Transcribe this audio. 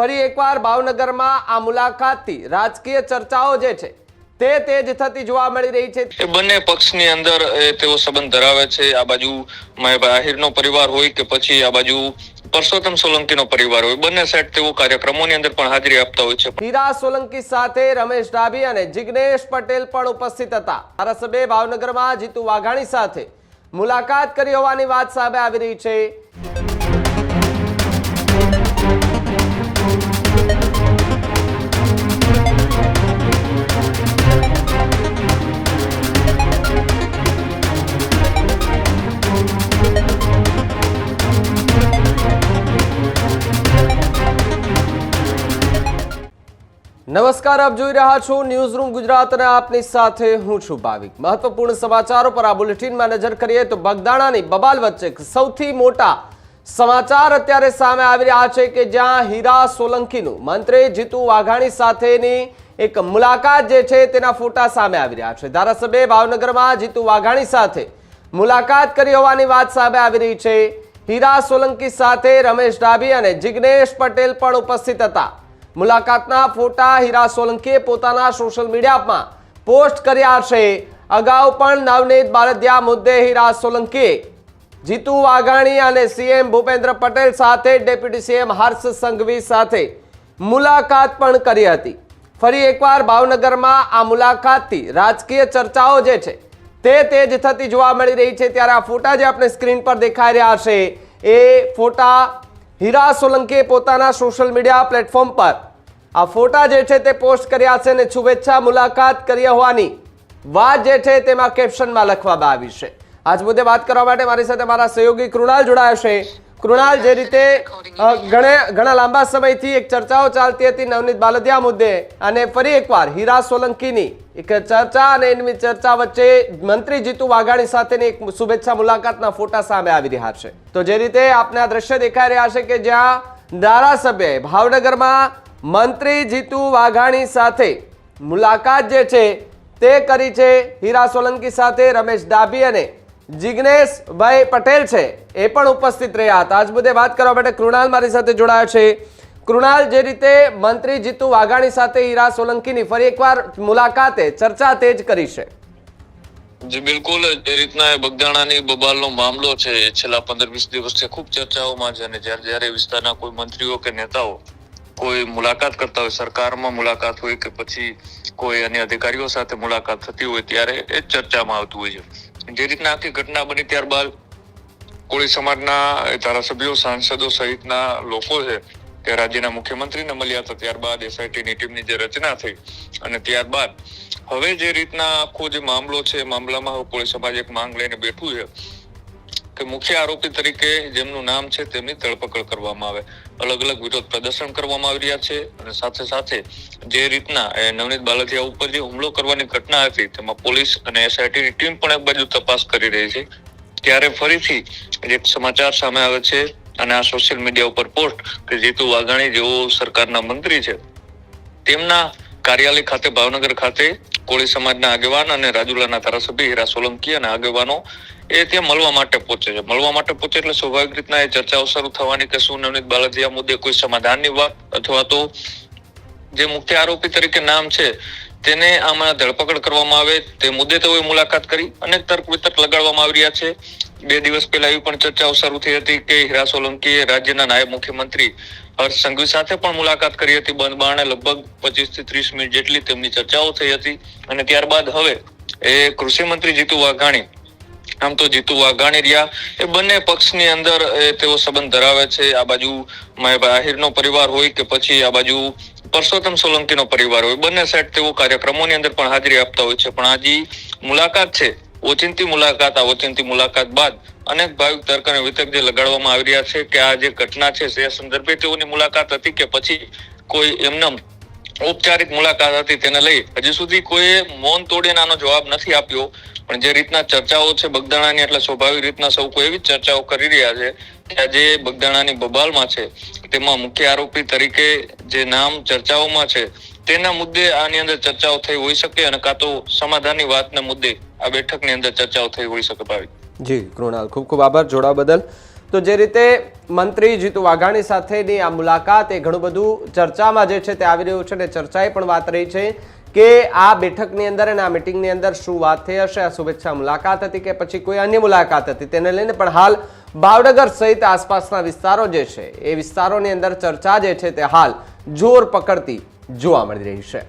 ફરી એકવાર ભાવનગરમાં આ મુલાકાતથી રાજકીય ચર્ચાઓ જે છે તે તેજ થતી જોવા મળી રહી છે. બંને પક્ષની અંદર તેઓ સંબંધ ધરાવે છે. આ બાજુ આહિરનો પરિવાર હોય કે પછી આ બાજુ પરસોત્તમ સોલંકીનો પરિવાર હોય બંને સેટ તેઓ કાર્યક્રમોની અંદર પણ હાજરી આપતા હોય છે. હીરા સોલંકી સાથે રમેશ ડાભી અને જિગ્નેશ પટેલ પણ ઉપસ્થિત હતા. ધારાસભ્ય ભાવનગરમાં જીતુ વાઘાણી સાથે મુલાકાત કરી હોવાની વાત સામે આવી રહી છે. નમસ્કાર, આપ જોઈ રહ્યા છો ન્યૂઝ રૂમ ગુજરાત અને આપની સાથે હું છું ભાવિક. મહત્વપૂર્ણ સમાચારો પર આ બુલેટિનમાં નજર કરીએ તો બગદાણાની બબાલ વચ્ચે સૌથી મોટા સમાચાર અત્યારે સામે આવી રહ્યા છે કે જ્યાં હીરા સોલંકીનું મંત્રી જીતુ વાઘાણી સાથેની એક મુલાકાત જે છે તેના ફોટા સામે આવી રહ્યા છે. ધારાસભ્ય ભાવનગરમાં જીતુ વાઘાણી સાથે મુલાકાત કરી હોવાની વાત સામે આવી રહી છે. હીરા સોલંકી સાથે રમેશ ડાભી અને જિગ્નેશ પટેલ પણ ઉપસ્થિત હતા. મુલાકાતના ફોટા હીરા સોલંકીએ પોતાના સોશિયલ મીડિયામાં પોસ્ટ કર્યા છે. અગાઉ પણ નવનીત બારદિયા મુદ્દે હીરા સોલંકીએ જીતુ વાઘાણી અને સીએમ ભૂપેન્દ્ર પટેલ સાથે ડેપ્યુટી સીએમ હર્ષ સંઘવી સાથે મુલાકાત પણ કરી હતી. ફરી એકવાર ભાવનગરમાં આ મુલાકાતથી રાજકીય ચર્ચાઓ જે છે તે તેજ થતી જોવા મળી રહી છે. ત્યારે આ ફોટા જે આપણે સ્ક્રીન પર દેખાઈ રહ્યા છે, એ ફોટા હીરા સોલંકીએ પોતાના સોશિયલ મીડિયા પ્લેટફોર્મ પર. આ ફોટા જે છે તે પોસ્ટ કર્યા છે અને શુભેચ્છા મુલાકાત કરી હોવાની વાત જે છે તેમાં કેપ્શનમાં લખવામાં આવી છે. આજ મુદ્દે વાત કરવા માટે મારી સાથે મારા સહયોગી કૃણાલ જોડાયા છે. કૃણાલ જે રીતે ઘણા લાંબા સમયથી એક ચર્ચાઓ ચાલતી હતી નવનીત બાલદિયા મુદ્દે અને ફરી એકવાર હીરા સોલંકીની એક ચર્ચા અને એની ચર્ચા વચ્ચે મંત્રી જીતુ વાઘાણી સાથેની એક શુભેચ્છા મુલાકાતના ફોટા સામે આવી રહ્યા છે. તો જે રીતે આપને આ દ્રશ્ય દેખાઈ રહ્યા છે કે જ્યાં ધારાસભ્યએ ભાવનગરમાં મંત્રી જીતુ વાઘાણી સાથે મુલાકાત જે છે તે કરી છે હીરા સોલંકી સાથે રમેશ ડાભી અને જિગ્નેશભાઈ પટેલ છે, એ પણ ઉપસ્થિત રહ્યા હતા. આજ મુદ્દે વાત કરવા માટે કૃણાલ મારી સાથે જોડાયો છે. કૃણાલ, જે રીતે મંત્રી જીતુ વાઘાણી સાથે હીરા સોલંકીની ફરી એકવાર મુલાકાતે, ચર્ચા તેજ કરી છે. જી, બિલકુલ. જે રીતના બગદાણાની બબાલનો મામલો છે છેલ્લા પંદર વીસ દિવસથી ખૂબ ચર્ચાઓમાં છે અને જ્યારે જ્યારે વિસ્તારના કોઈ મંત્રીઓ કે નેતાઓ કોઈ મુલાકાત કરતા હોય, સરકારમાં મુલાકાત હોય કે પછી કોઈ અન્ય અધિકારીઓ સાથે મુલાકાત થતી હોય, ત્યારે એ ચર્ચામાં આવતું હોય છે. જે રીતના આખી ઘટના બની ત્યારબાદ કોળી સમાજના ધારાસભ્યો, સાંસદો સહિતના લોકો છે તે રાજ્યના મુખ્યમંત્રીને મળ્યા હતા. ત્યારબાદ એસઆઈટીની ટીમની જે રચના થઈ અને ત્યારબાદ હવે જે રીતના આખો જે મામલો છે મામલામાં હવે કોળી સમાજ એક માંગ લઈને બેઠું છે. કે મુખ્ય આરોપી તરીકે જેમનું નામ છે તેમની ધરપકડ કરવામાં આવે. અલગ અલગ વિરોધ પ્રદર્શન કરવામાં આવી રહ્યા છે અને સાથે સાથે જે રીતના નવનીત બાલદિયા ઉપર જે હુમલો કરવાની ઘટના હતી તેમાં પોલીસ અને એસઆઈટીની ટીમ પણ એક બાજુ તપાસ કરી રહી છે. ત્યારે ફરીથી એક સમાચાર સામે આવે છે અને આ સોશિયલ મીડિયા ઉપર પોસ્ટ કે જીતુ વાઘાણી જેઓ સરકારના મંત્રી છે તેમના કાર્યાલય ખાતે ભાવનગર ખાતે કોળી સમાજના આગેવાન અને રાજુલાના ધારાસભ્ય હીરા સોલંકી અને આગેવાનો એ ત્યાં મળવા માટે પહોંચે છે. મળવા માટે પહોંચે એટલે સ્વાભાવિક રીતના એ ચર્ચાઓ શરૂ થવાની કે શું નવનીત બાલદિયા મુદ્દે કોઈ સમાધાનની વાત અથવા તો જે મુખ્ય આરોપી તરીકે નામ છે તેને આમાં ધરપકડ કરવામાં આવે, તે મુદ્દે તેઓએ મુલાકાત કરી અનેક તર્ક વિતર્ક લગાડવામાં આવી રહ્યા છે. બે દિવસ પહેલા એવી પણ ચર્ચાઓ શરૂ થઈ હતી કે હીરા સોલંકીએ રાજ્યના નાયબ મુખ્યમંત્રી હર્ષ સંઘવી સાથે પણ મુલાકાત કરી હતી. બંધ લગભગ પચીસથી ત્રીસ મિનિટ જેટલી તેમની ચર્ચાઓ થઈ હતી. અને ત્યારબાદ હવે એ કૃષિ મંત્રી જીતુ વાઘાણી, આમ તો જીતુ વાઘાણી રહ્યા. એ બંને પક્ષની અંદર તેઓ સંબંધ ધરાવે છે. આ બાજુ આહિરનો પરિવાર હોય કે પછી આ બાજુ પરસોત્તમ સોલંકીનો પરિવાર હોય. બંને સાઈડ તેઓ કાર્યક્રમોની અંદર પણ હાજરી આપતા હોય છે. પણ આ મુલાકાત છે. ઓચિંતી મુલાકાત, આ ઓચિંતી મુલાકાત બાદ અનેક ભાવિક તર્ક અને વિતર્ક જે લગાડવામાં આવી રહ્યા છે કે આ જે ઘટના છે તે સંદર્ભે તેઓની મુલાકાત હતી કે પછી કોઈ એમને ઔપચારિક મુલાકાત હતી તેને લઈ હજી સુધી કોઈએ મૌન તોડીને આનો જવાબ નથી આપ્યો. પણ જે રીતના ચર્ચાઓ છે બગદાણાની, એટલે સ્વાભાવિક રીતના સૌ કોઈ એવી ચર્ચાઓ કરી રહ્યા છે કે જે બગદાણાની બબાલમાં છે, તેમાં મુખ્ય આરોપી તરીકે જે નામ ચર્ચાઓમાં છે, તેના મુદ્દે આની અંદર ચર્ચાઓ થઈ હોઈ શકે અને કાં તો સમાધાનની વાતના મુદ્દે આ બેઠકની અંદર ચર્ચાઓ થઈ હોઈ શકે ભાવિક. જી, કૃણાલ, ખૂબ ખૂબ આભાર જોડા બદલ. તો જે રીતે મંત્રી જીતુ વાઘાણી સાથેની આ મુલાકાત એ ઘણું બધું ચર્ચામાં જે છે તે આવી રહ્યું છે અને ચર્ચાએ પણ વાત રહી છે કે આ બેઠકની અંદર અને આ મિટિંગની અંદર શું વાત થઈ હશે, આ શુભેચ્છા મુલાકાત હતી કે પછી કોઈ અન્ય મુલાકાત હતી તેને લઈને પણ હાલ ભાવનગર સહિત આસપાસના વિસ્તારો જે છે એ વિસ્તારોની અંદર ચર્ચા જે છે તે હાલ જોર પકડતી જોવા મળી રહી છે.